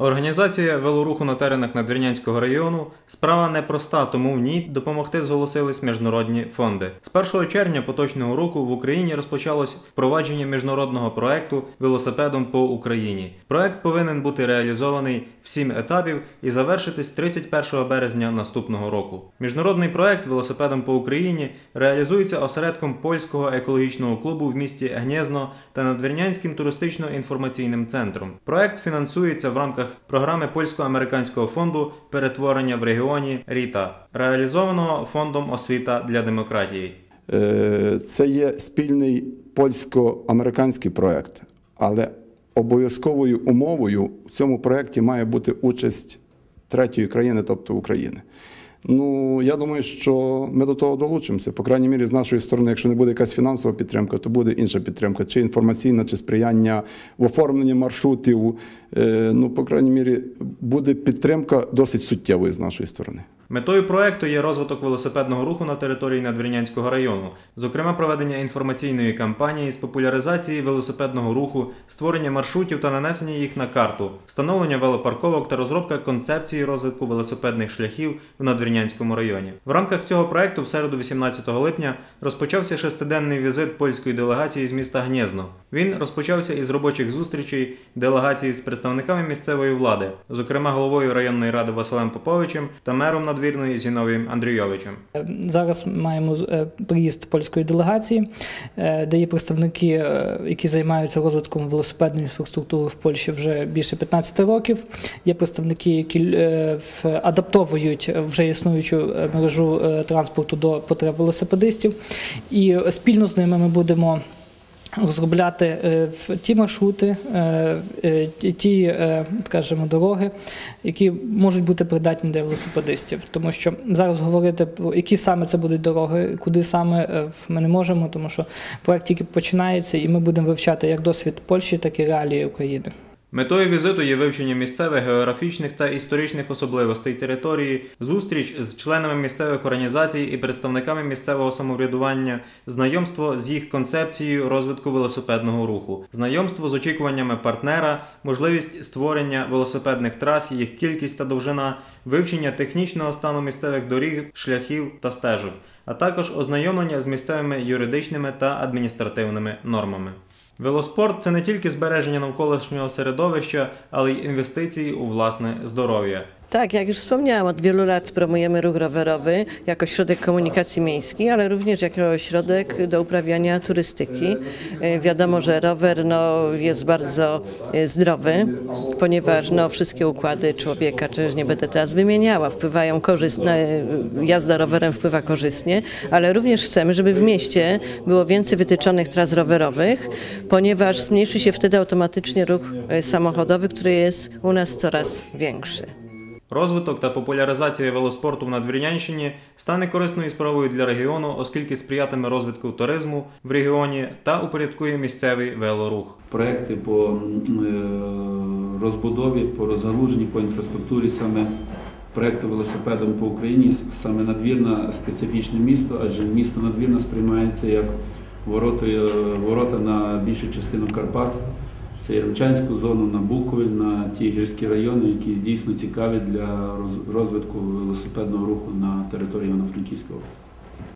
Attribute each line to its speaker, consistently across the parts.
Speaker 1: Організація велоруху на теренах Надвірнянського району справа непроста, тому в ній допомогти зголосились міжнародні фонди. З 1 червня поточного року в Україні розпочалось впровадження міжнародного проекту велосипедом по Україні. Проект повинен бути реалізований в сім етапів і завершитись 31 березня наступного року. Міжнародний проект велосипедом по Україні реалізується осередком польського екологічного клубу в місті Гнєзно та Надвірнянським туристично-інформаційним центром. Проект фінансується в рамках програми польсько-американського фонду перетворення в регіоні Ріта, реалізованого фондом освіта для демократії.
Speaker 2: Е, Це є спільний польсько-американський проект, але обов'язковою умовою в цьому проєкті має бути участь третьої країни, тобто України. Ну, я думаю, що ми до того долучимося. По крайній мірі, з нашої сторони, якщо не буде якась фінансова підтримка, то буде інша підтримка, чи інформаційна, чи сприяння в оформленні маршрутів. Е, Ну, по крайній мірі, буде підтримка досить суттєвою з нашої сторони.
Speaker 1: Метою проекту є розвиток велосипедного руху на території Надвірнянського району, зокрема проведення інформаційної кампанії з популяризації велосипедного руху, створення маршрутів та нанесення їх на карту, встановлення велопарковок та розробка концепції розвитку велосипедних шляхів в Надвірнянському районі. В рамках цього проекту в середу 18 липня розпочався шестиденний візит польської делегації з міста Гнєзно. Він розпочався із робочих зустрічей делегації з представниками місцевої влади, зокрема головою районної ради Василем Поповичем та мером надвірної Зіновієм Андрійовичем.
Speaker 3: Зараз маємо е, приїзд польської делегації, е, де є представники, е, які займаються розвитком велосипедної інфраструктури в Польщі вже більше 15 років. Є представники, які е, адаптовують вже існуючу е, мережу е, транспорту до потреб велосипедистів. І спільно з ними ми будемо. Розробляти е, ті маршрути, е, е, ті- скажімо, дороги, які можуть бути придатні для велосипедистів. Тому що зараз говорити про які саме це будуть дороги, куди саме ми не можемо, тому що проект тільки починається, і ми будемо вивчати як досвід Польщі, так і реалії України.
Speaker 1: Метою візиту є вивчення місцевих географічних та історичних особливостей території, зустріч з членами місцевих організацій і представниками місцевого самоврядування, знайомство з їх концепцією розвитку велосипедного руху, знайомство з очікуваннями партнера, можливість створення велосипедних трас, їх кількість та довжина, вивчення технічного стану місцевих доріг, шляхів та стежок, а також ознайомлення з місцевими юридичними та адміністративними нормами. Велоспорт це не тільки збереження навколишнього середовища, але й інвестиції у власне здоров'я.
Speaker 4: Tak, jak już wspomniałam, od wielu lat promujemy ruch rowerowy jako środek komunikacji miejskiej, ale również jako środek do uprawiania turystyki. E, Wiadomo, że rower no, jest bardzo e, zdrowy, ponieważ no, wszystkie układy człowieka, czyż nie będę teraz wymieniała, wpływają korzystnie, jazda rowerem wpływa korzystnie, ale również chcemy, żeby w mieście było więcej wytyczonych tras rowerowych, ponieważ zmniejszy się wtedy automatycznie ruch e, samochodowy, który jest u nas coraz większy.
Speaker 1: Розвиток та популяризація велоспорту в Надвірнянщині стане корисною справою для регіону, оскільки сприятиме розвитку туризму в регіоні та упорядкує місцевий велорух.
Speaker 5: проекти по е, розбудові, по розгалуженні, по інфраструктурі саме проекту велосипедом по Україні. Саме надвірна специфічне місто, адже місто надвірна сприймається як е, ворота на більшу частину Карпат. Це Ярмчанську зону, на Буковель, на ті гірські райони, які дійсно цікаві для роз- розвитку велосипедного руху на території Івано-Франківської області.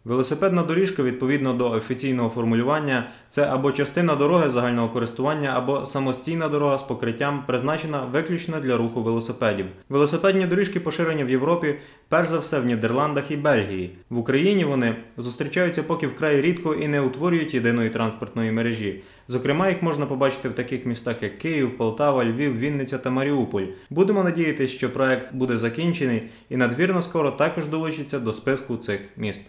Speaker 1: Велосипедна доріжка, відповідно до офіційного формулювання, це або частина дороги загального користування, або самостійна дорога з покриттям, призначена виключно для руху велосипедів. Велосипедні доріжки поширені в Європі, перш за все в Нідерландах і Бельгії. В Україні вони зустрічаються поки вкрай рідко і не утворюють єдиної транспортної мережі. Зокрема, їх можна побачити в таких містах, як Київ, Полтава, Львів, Вінниця та Маріуполь. Будемо надіятися, що проект буде закінчений і надвірно скоро також долучиться до списку цих міст.